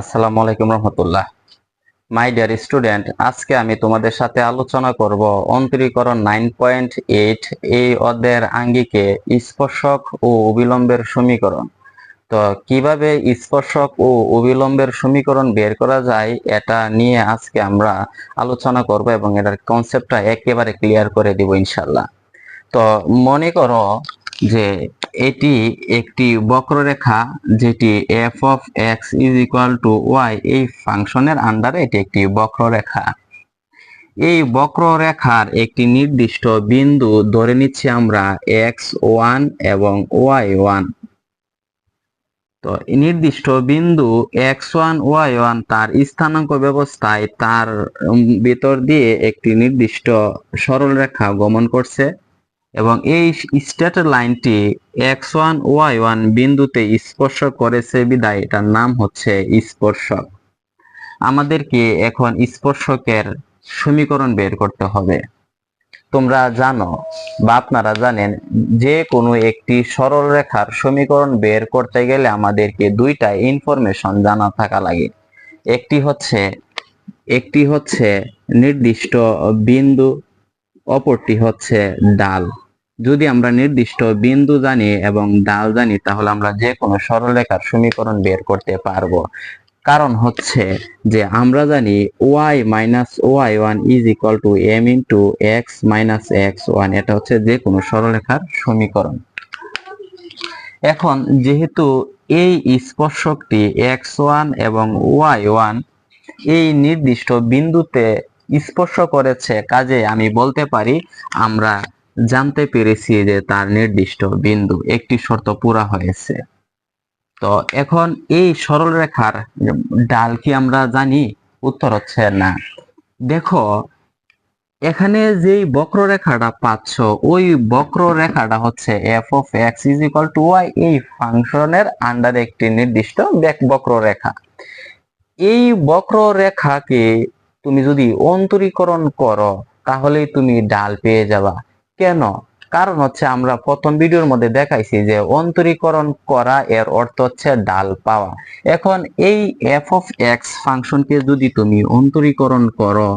আসসালামু আলাইকুম রহমতুল্লাহ। My dear student আজকে আমি তোমাদের সাথে আলোচনা করব অন্তরীকরণ নাইন পয়েন্ট এইট এই অধ্যায়ের আঙ্গিকে স্পর্শক ও অবিলম্বের সমীকরণ। তো কীভাবে স্পর্শক ও অবিলম্বের সমীকরণ বের করা যায় এটা নিয়ে আজকে আমরা আলোচনা করব এবং এটার কনসেপ্টটা একেবারে ক্লিয়ার করে দিব ইনশাল্লাহ তো মনে করো যে এটি একটি বক্ররেখা যেটি F of X is equal to Y এই ফাংশনের আন্ডারে এটি একটি বক্ররেখা। এই বক্ররেখার একটি নির্দিষ্ট বিন্দু ধরে নিচ্ছি আমরা এক্স ওয়ান এবং ওয়াই ওয়ান তো নির্দিষ্ট বিন্দু এক্স ওয়ান ওয়াই ওয়ান তার স্থানাঙ্ক ব্যবস্থায় তার ভিতর দিয়ে একটি নির্দিষ্ট সরলরেখা গমন করছে। এবং এই স্ট্রেট লাইনটি এক্স ওয়ান, ওয়াই ওয়ান বিন্দুতে স্পর্শ করেছে বিদায়। এটার নাম হচ্ছে স্পর্শক। আমাদেরকে এখন স্পর্শকের সমীকরণ বের করতে হবে। তোমরা জানো বা আপনারা জানেন, যে কোনো একটি সরল রেখার সমীকরণ বের করতে গেলে আমাদেরকে দুইটা ইনফরমেশন জানা থাকা লাগে। একটি হচ্ছে একটি হচ্ছে নির্দিষ্ট বিন্দু, অপরটি হচ্ছে ডাল। যদি আমরা নির্দিষ্ট বিন্দু জানি এবং ডাল জানি, তাহলে আমরা যে কোনো সরলরেখার সমীকরণ বের করতে পারব। কারণ হচ্ছে যে আমরা জানি Y minus Y one is equal to M into X minus X one এটা হচ্ছে যে কোনো সরলরেখার সমীকরণ। এখন যেহেতু এই স্পর্শকটি এক্স ওয়ান এবং ওয়াই ওয়ান এই নির্দিষ্ট বিন্দুতে স্পর্শ করেছে, কাজে আমি বলতে পারি আমরা জানতে পেরেছি যে তার নির্দিষ্ট বিন্দু একটি শর্ত পুরা হয়েছে। তো এখন এই সরল রেখার ডাল কি আমরা জানি? উত্তর হচ্ছে না। দেখো, এখানে যেই বক্ররেখাটা পাচ্ছ, ওই বক্ররেখাটা হচ্ছে F of X is equal to Y এই ফাংশনের আন্ডারে একটি নির্দিষ্ট ব্যাক বক্ররেখা। এই বক্ররেখাকে তুমি যদি অন্তরীকরণ করো, তাহলেই তুমি ডাল পেয়ে যাবা। কেন? কারণ হচ্ছে আমরা প্রথম ভিডিওর মধ্যে দেখাইছি যে অন্তরীকরণ করা এর অর্থ হচ্ছে ডাল পাওয়া। এখন এই এফ অফ এক্স ফাংশনকে যদি তুমি অন্তরীকরণ করো,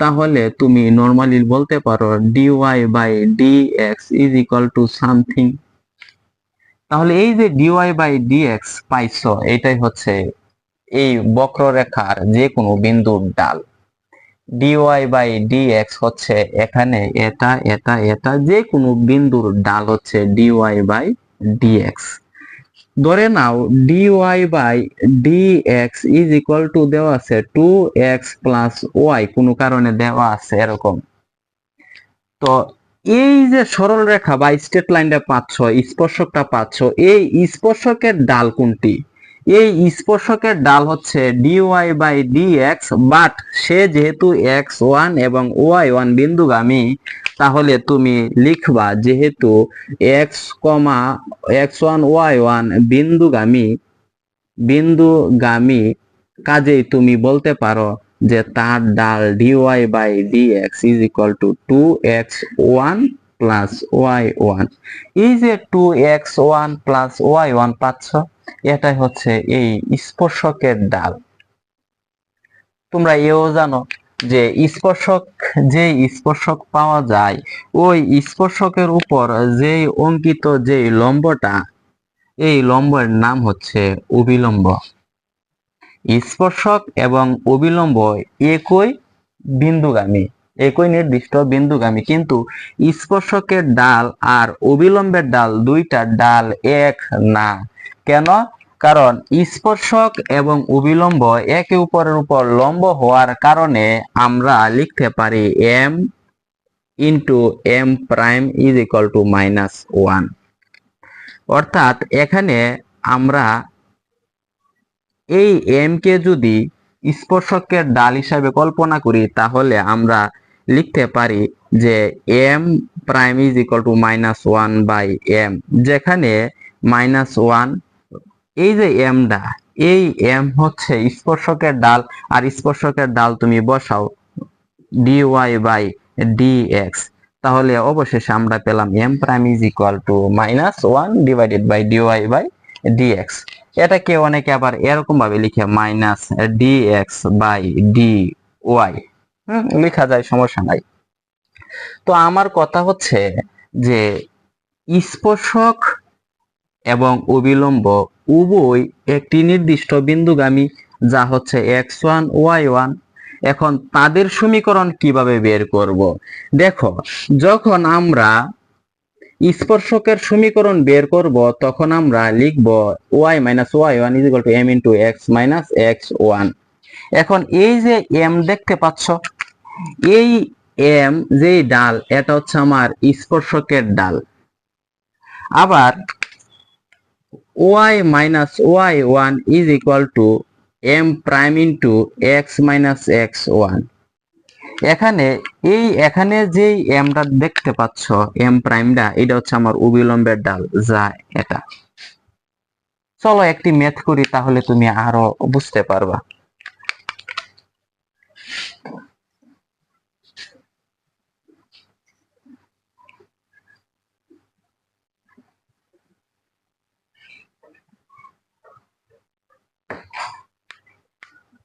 তাহলে তুমি নর্মালি বলতে পারো D D Y by D X is equal to something তাহলে এই যে D D Y by D X পাইছ, এটাই হচ্ছে এই বক্ররেখার যে কোনো বিন্দুর ডাল। ডিওয়াই বাই ডিএক্স হচ্ছে এখানে এটা এটা এটা যে কোনো বিন্দুর ডাল হচ্ছে D Y by D X ধরে নাও D Y by D X is equal to দেওয়া আছে টু এক্স প্লাস ওয়াই কোনো কারণে দেওয়া আছে এরকম। তো এই যে সরল রেখা বা স্ট্রেট লাইনটা পাচ্ছ, স্পর্শকটা পাচ্ছ, এই স্পর্শকের ডাল কোনটি? এই স্পর্শকের ডাল হচ্ছে D Y by D X but সে যেহেতু এক্স ওয়ান এবং ওয়াই ওয়ান বিন্দুগামী, তাহলে তুমি লিখবা যেহেতু X comma X one Y one বিন্দুগামী বিন্দুগামী, কাজেই তুমি বলতে পারো যে তার ডাল D Y by D X is equal to two X one plus Y one এই যে two X one plus Y one পাচ্ছ এটাই হচ্ছে এই স্পর্শকের ডাল। তোমরা এও জানো যে স্পর্শক যে স্পর্শক পাওয়া যায়, ওই স্পর্শকের উপর যে অঙ্কিত যে লম্বটা, এই লম্বের নাম হচ্ছে অবিলম্ব। স্পর্শক এবং অবিলম্ব একই বিন্দুগামী, একই নির্দিষ্ট বিন্দুগামী, কিন্তু স্পর্শকের ডাল আর অবিলম্বের ডাল দুইটা ডাল এক না। কেন? কারণ স্পর্শক এবং অবিলম্ব একে উপরের উপর লম্ব হওয়ার কারণে আমরা লিখতে পারি M into M prime is equal to minus one অর্থাৎ এখানে আমরা এই এম কে যদি স্পর্শকের ডাল হিসাবে কল্পনা করি, তাহলে আমরা লিখতে পারি যে M prime is equal to minus one by M যেখানে মাইনাস ওয়ান এই যে এমটা এই এম হচ্ছে স্পর্শকের ডাল, আর স্পর্শকের ডাল তুমি বসাও D Y by D X তাহলে অবশেষে আমরা পেলাম M prime is equal to minus one divided by D Y by D X এটাকে অনেকে আবার এরকম ভাবে লিখে minus D X by D Y লেখা যায়, সমস্যা নাই। তো আমার কথা হচ্ছে যে স্পর্শক এবং অবিলম্ব উভয় একটি নির্দিষ্ট বিন্দুগামী, যা হচ্ছে এক্স ওয়ান, ওয়াই ওয়ান। এখন তাদের সমীকরণ কীভাবে বের করব? দেখো, যখন আমরা স্পর্শকের সমীকরণ বের করব, তখন আমরা লিখব Y minus Y one is to M into X minus X one. এখন এই যে এম দেখতে পাচ্ছ, এই এম যেই ডাল, এটা হচ্ছে আমার স্পর্শকের ডাল। আবার Y minus Y one is equal to M prime into X minus X one এখানে, এই এখানে যেই এমটা দেখতে পাচ্ছ এম প্রাইমটা এটা হচ্ছে আমার অবিলম্বের ডাল, যা এটা। চলো একটি ম্যাথ করি, তাহলে তুমি আরও বুঝতে পারবা।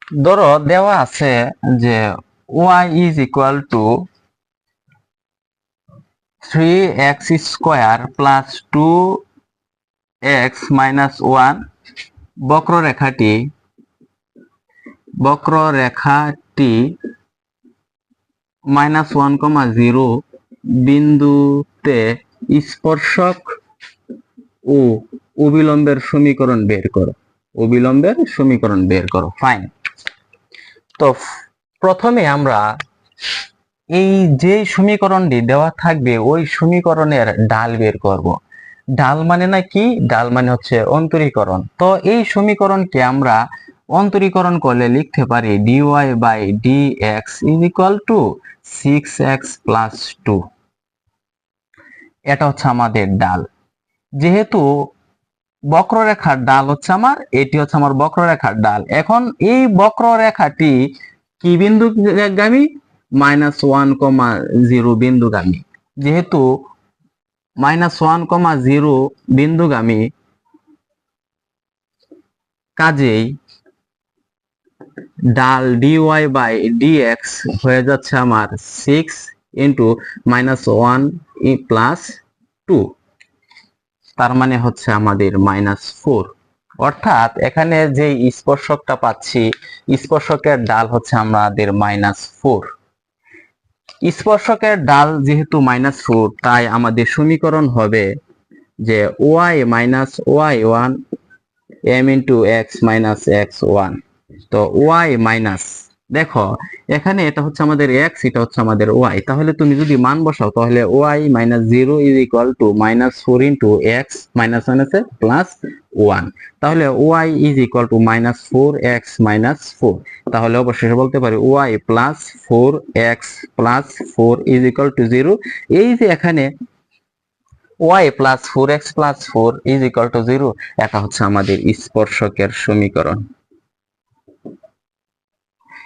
ধরো দেওয়া আছে যে Y is is to to 3x square plus two X minus one বক্ররেখাটি বক্ররেখাটি মাইনাস ওয়ান কমা জিরো বিন্দুতে স্পর্শক ও অবিলম্বের সমীকরণ বের করো, অবিলম্বের সমীকরণ বের করো ফাইন তো প্রথমে আমরা এই যে সমীকরণটি দেওয়া থাকবে, ওই সমীকরণের ডাল বের করব। ডাল মানে না কি? ডাল মানে হচ্ছে অন্তরীকরণ। তো এই সমীকরণকে আমরা অন্তরীকরণ করলে লিখতে পারি D Y by D X is equal to six X plus two এটা হচ্ছে আমাদের ডাল। যেহেতু বক্ররেখার ডাল হচ্ছে আমার, এটি হচ্ছে আমার বক্ররেখার ডাল। এখন এই বক্ররেখাটি কি বিন্দুগামী? মাইনাস ওয়ান কমা জিরো বিন্দুগামী। যেহেতু মাইনাস ওয়ান কমা জিরো বিন্দুগামী, কাজেই ডাল ডিওয়াই বাই ডিএক্স হয়ে যাচ্ছে আমার six into minus one plus two তার মানে হচ্ছে আমাদের মাইনাস ফোর অর্থাৎ এখানে যে স্পর্শকটা পাচ্ছি, স্পর্শকের ডাল হচ্ছে আমাদের মাইনাস ফোর স্পর্শকের ডাল যেহেতু মাইনাস ফোর তাই আমাদের সমীকরণ হবে যে Y minus Y one M into X minus X one তো ওয়াই মাইনাস দেখো, এখানে এটা হচ্ছে আমাদের এক্স এটা হচ্ছে আমাদের ওয়াই তাহলে তুমি যদি মান বসাও, তাহলে Y minus zero is equal to minus four into X minus মাইনাসে প্লাস ওয়ান তাহলে Y is equal to minus four X minus four তাহলে অবশেষে বলতে পারি Y plus four X plus four is equal to zero এই যে এখানে Y plus four X plus four is equal to zero এটা হচ্ছে আমাদের স্পর্শকের সমীকরণ।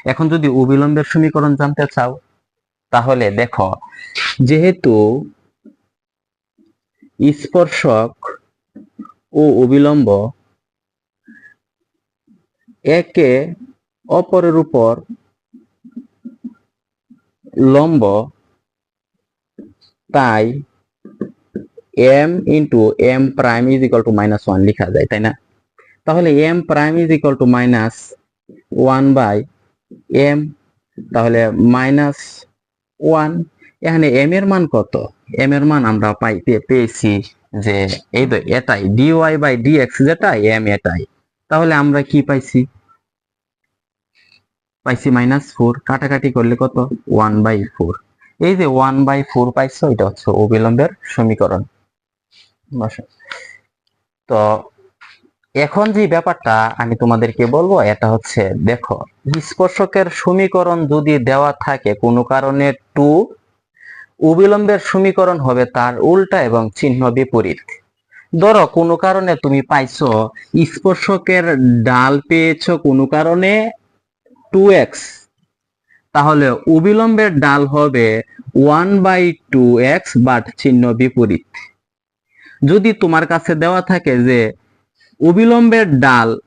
এখন যদি অবিলম্বের সমীকরণ জানতে চাও, তাহলে দেখো, যেহেতু স্পর্শক ও অবিলম্ব একে অপরের উপর লম্ব, তাই M into M prime is equal to minus one লেখা যায়, তাই না? তাহলে M prime is equal to minus one by M তাহলে মাইনাস ওয়ান এখানে এম এর মান কত? এম এর মান আমরা পাইতে পেয়েছি যে এই তো এটাই D Y by D X যেটা এম এটাই। তাহলে আমরা কি পাইছি? পাইছি মাইনাস ফোর কাটাকাটি করলে কত? ওয়ান বাই ফোর এই যে ওয়ান বাই ফোর পাইছো, এটা হচ্ছে অবিলম্বের সমীকরণ। তো এখন যে ব্যাপারটা আমি তোমাদেরকে বলব, এটা হচ্ছে, দেখো, স্পর্শকের সমীকরণ যদি দেওয়া থাকে, কোনো কারণে টু, অবিলম্বের সমীকরণ হবে তার উল্টা এবং চিহ্ন বিপরীত। ধরো, কোনো কারণে তুমি পাইছো, স্পর্শকের ডাল পেয়েছ কোনো কারণে টু এক্স তাহলে অবিলম্বের ডাল হবে one by two X but চিহ্ন বিপরীত। যদি তোমার কাছে দেওয়া থাকে যে অবিলম্বের ডাল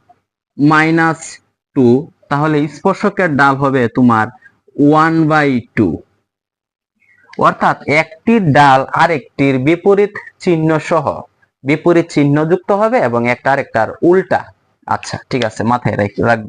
মাইনাস টু তাহলে স্পর্শকের ডাল হবে তোমার ওয়ান বাই টু অর্থাৎ একটি ডাল আরেকটির বিপরীত চিহ্ন সহ, বিপরীত চিহ্ন যুক্ত হবে এবং একটা আরেকটার উল্টা। আচ্ছা ঠিক আছে, মাথায় রাখ- রাখবে।